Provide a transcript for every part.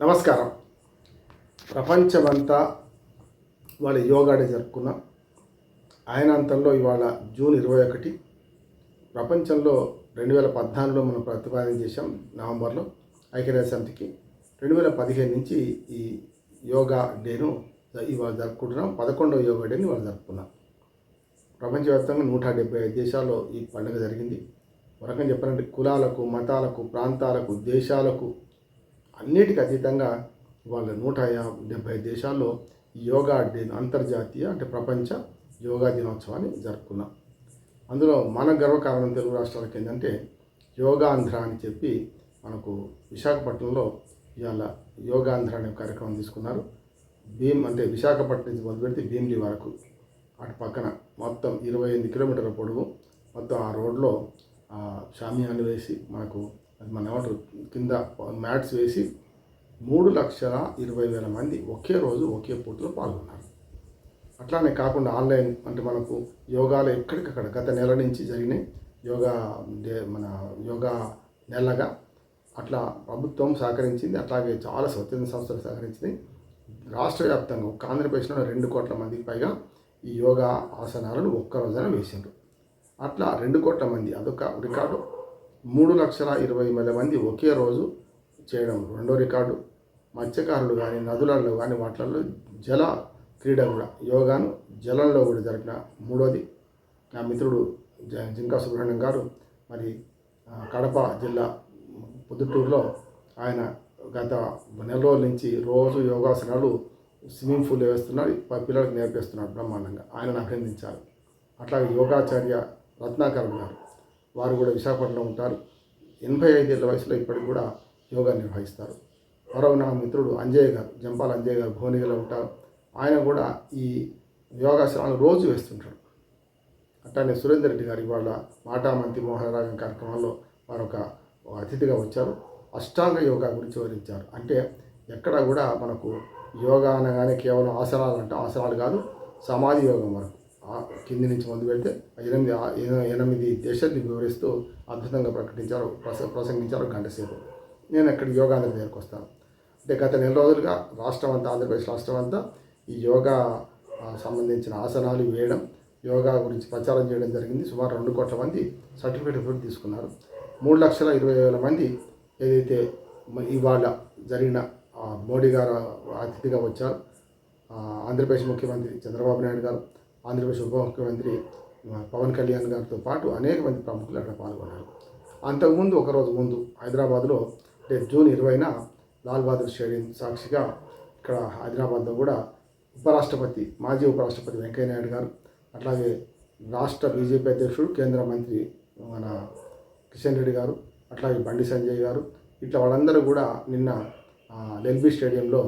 నమస్కారం. ప్రపంచమంతా వాళ్ళ యోగా డే జరుపుకున్నాం ఆయనాంతంలో ఇవాళ జూన్ ఇరవై ఒకటి. ప్రపంచంలో రెండు వేల పద్నాలుగులో మనం ప్రతిపాదన చేశాం నవంబర్లో ఐక్యరాజ్య సమితికి రెండు వేల పదిహేను నుంచి ఈ యోగా డేను ఇవాళ జరుపుకుంటున్నాం. పదకొండవ యోగా డేని ఇవాళ జరుపుకున్నాం. ప్రపంచవ్యాప్తంగా నూట డెబ్బై ఐదు దేశాల్లో ఈ పండుగ జరిగింది. ఒక రకంగా చెప్పాలంటే కులాలకు మతాలకు ప్రాంతాలకు దేశాలకు అన్నిటికీ అతీతంగా వాళ్ళ నూట యా- డెబ్బై దేశాల్లో యోగా డే అంతర్జాతీయ అంటే ప్రపంచ యోగా దినోత్సవాన్ని జరుపుకున్నాం. అందులో మన గర్వకారణం తెలుగు రాష్ట్రాలకు ఏంటంటే యోగాంధ్ర అని చెప్పి మనకు విశాఖపట్నంలో ఇవాళ యోగాంధ్ర అనే కార్యక్రమం తీసుకున్నారు. భీమ్ అంటే విశాఖపట్నం నుంచి మొదలుపెడితే భీమిలి వరకు. అటు పక్కన మొత్తం ఇరవై ఎనిమిది కిలోమీటర్ల పొడవు. మొత్తం ఆ రోడ్లో ఆ వేసి మనకు మన ఏమంటారు కింద మ్యాట్స్ వేసి మూడు లక్షల ఇరవై వేల మంది ఒకే రోజు ఒకే పూటలో పాల్గొన్నారు. అట్లానే కాకుండా ఆన్లైన్ అంటే మనకు యోగాలో ఎక్కడికక్కడ గత నెల నుంచి జరిగినాయి. యోగా డే మన యోగా నెలగా అట్లా ప్రభుత్వం సహకరించింది. అట్లాగే చాలా స్వచ్ఛంద సంస్థలు సహకరించినాయి రాష్ట్ర వ్యాప్తంగా ఒక ఆంధ్రప్రదేశ్లో రెండు కోట్ల మందికి పైగా ఈ యోగా ఆసనాలను ఒక్క రోజున వేసిండ్రు. అట్లా రెండు కోట్ల మంది అదొక రికార్డు. మూడు లక్షల ఇరవై వేల మంది ఒకే రోజు చేయడం రెండో రికార్డు మత్స్యకారులు కానీ నదులలో కానీ వాటిలలో జల క్రీడ కూడా యోగాను జలంలో కూడా జరిపిన మూడోది. నా మిత్రుడు జ- జింకా సుబ్రహ్మణ్యం గారు మరి కడప జిల్లా పొద్దుటూరులో ఆయన గత నెల రోజుల నుంచి రోజు యోగాసనాలు స్విమ్మింగ్ పూల్ వేస్తున్నాడు పిల్లలకు నేర్పిస్తున్నాడు బ్రహ్మాండంగా. ఆయనను అభినందించారు అట్లాగే యోగాచార్య రత్నాకరణ్ గారు వారు కూడా విశాఖపట్నంలో ఉంటారు. ఎనభై ఐదేళ్ళ వయసులో ఇప్పటికి కూడా యోగా నిర్వహిస్తారు. మరో నా మిత్రుడు అంజయ్య గారు జంపాల అంజయ్య గారు భువనగిరిలో ఉంటారు. ఆయన కూడా ఈ యోగాసనాలు రోజు వేస్తుంటాడు. అట్లానే సురేందర్ రెడ్డి గారు ఇవాళ మాటామంతి మోహనరాగం కార్యక్రమంలో వారు ఒక అతిథిగా వచ్చారు. అష్టాంగ యోగా గురించి వివరించారు. అంటే ఎక్కడ కూడా మనకు యోగా అనగానే కేవలం ఆసనాలు అంటే. ఆసనాలు కాదు సమాధి యోగం వరకు. కింది నుంచి ముందు వెళ్తే ఎనిమిది ఎనిమిది దేశాన్ని వివరిస్తూ అద్భుతంగా ప్రకటించారు ప్రస ప్రసంగించారు గంట సేపు. నేను అక్కడ యోగాంధ్ర దగ్గరకు వస్తాను. అంటే గత నెల రోజులుగా రాష్ట్రం అంతా ఆంధ్రప్రదేశ్ రాష్ట్రం అంతా ఈ యోగా సంబంధించిన ఆసనాలు వేయడం యోగా గురించి ప్రచారం చేయడం జరిగింది. సుమారు రెండు కోట్ల మంది సర్టిఫికేట్ కూడా తీసుకున్నారు. మూడు లక్షల ఇరవై వేల మంది ఏదైతే ఇవాళ జరిగిన మోడీ గారు అతిథిగా వచ్చారు ఆంధ్రప్రదేశ్ ముఖ్యమంత్రి చంద్రబాబు నాయుడు గారు ఆంధ్రప్రదేశ్ ఉప ముఖ్యమంత్రి పవన్ కళ్యాణ్ గారితో పాటు అనేక మంది ప్రముఖులు అక్కడ పాల్గొన్నారు. అంతకుముందు ఒకరోజు ముందు హైదరాబాద్లో రేపు జూన్ ఇరవైన లాల్ బహదూర్ స్టేడియం సాక్షిగా ఇక్కడ హైదరాబాద్లో కూడా ఉపరాష్ట్రపతి మాజీ ఉపరాష్ట్రపతి వెంకయ్యనాయుడు గారు అట్లాగే రాష్ట్ర బీజేపీ అధ్యక్షుడు కేంద్ర మంత్రి మన కిషన్ రెడ్డి గారు అట్లాగే బండి సంజయ్ గారు ఇట్లా వాళ్ళందరూ కూడా నిన్న ఎల్బీ స్టేడియంలో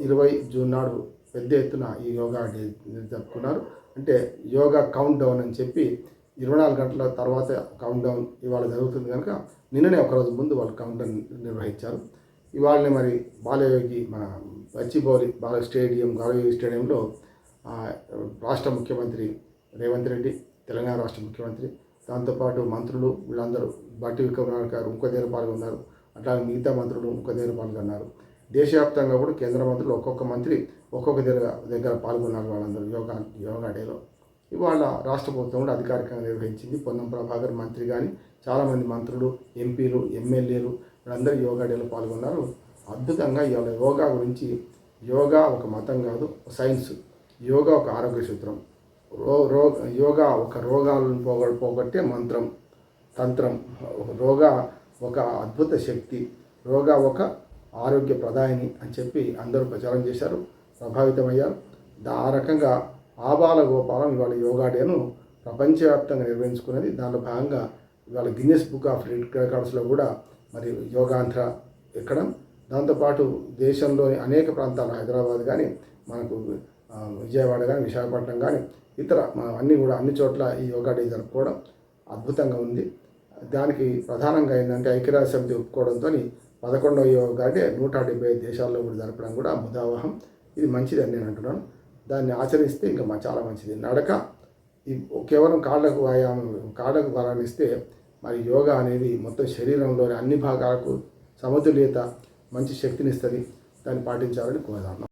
ఇరవై జూన్ నాడు పెద్ద ఎత్తున ఈ యోగా డే జరుపుకున్నారు. అంటే యోగా కౌంట్ డౌన్ అని చెప్పి ఇరవై నాలుగు గంటల తర్వాత కౌంట్ డౌన్ ఇవాళ జరుగుతుంది కనుక నిన్ననే ఒకరోజు ముందు వాళ్ళు కౌంట్ డౌన్ నిర్వహించారు. ఇవాళనే మరి బాలయోగి మన పచ్చిబౌలి బాల స్టేడియం బాలయోగి స్టేడియంలో రాష్ట్ర ముఖ్యమంత్రి రేవంత్ రెడ్డి తెలంగాణ రాష్ట్ర ముఖ్యమంత్రి దాంతోపాటు మంత్రులు వీళ్ళందరూ బట్టి విక్రమనాయక్ గారు ఇంకో దగ్గర పాల్గొన్నారు. అట్లాగే మిగతా మంత్రులు ఇంకో దగ్గర పాల్గొన్నారు. దేశవ్యాప్తంగా కూడా కేంద్ర మంత్రులు ఒక్కొక్క మంత్రి ఒక్కొక్క దగ్గర దగ్గర పాల్గొన్నారు వాళ్ళందరూ. యోగా యోగా డేలో ఇవాళ రాష్ట్ర ప్రభుత్వం కూడా అధికారికంగా నిర్వహించింది. పొన్నం ప్రభాకర్ మంత్రి కానీ చాలామంది మంత్రులు ఎంపీలు ఎమ్మెల్యేలు వీళ్ళందరూ యోగా డేలో పాల్గొన్నారు. అద్భుతంగా ఇవాళ యోగా గురించి యోగా ఒక మతం కాదు సైన్స్. యోగా ఒక ఆరోగ్య సూత్రం. రో రో యోగా ఒక రోగాలను పోగ పోగొట్టే మంత్రం తంత్రం. రోగా ఒక అద్భుత శక్తి. రోగా ఒక ఆరోగ్య ప్రదాయిని అని చెప్పి అందరూ ప్రచారం చేశారు. ప్రభావితమయ్యారు దా ఆ రకంగా ఆబాల గోపాలం ఇవాళ యోగా డేను ప్రపంచవ్యాప్తంగా నిర్వహించుకున్నది. దానిలో భాగంగా ఇవాళ గిన్నెస్ బుక్ ఆఫ్ రికార్డ్స్లో కూడా మరి యోగాంధ్ర ఎక్కడం. దాంతోపాటు దేశంలోని అనేక ప్రాంతాలు హైదరాబాద్ కానీ మనకు విజయవాడ కానీ విశాఖపట్నం కానీ ఇతర అన్నీ కూడా అన్ని చోట్ల ఈ యోగా డే జరుపుకోవడం అద్భుతంగా ఉంది. దానికి ప్రధానంగా ఏంటంటే ఐక్యరాజ్య సమితి ఒప్పుకోవడంతో పదకొండవ యోగా డే నూట డెబ్బై ఐదు దేశాల్లో కూడా జరపడం కూడా ముదావహం. ఇది మంచిది అని నేను అంటున్నాను. దాన్ని ఆచరిస్తే ఇంకా మా చాలా మంచిది. నడక ఈ కేవలం కాళ్ళకు వ్యాయామం కాళ్ళకు బలాన్ని ఇస్తే మరి యోగా అనేది మొత్తం శరీరంలోని అన్ని భాగాలకు సమతుల్యత మంచి శక్తినిస్తుంది దాన్ని పాటించాలని కోరుతున్నాం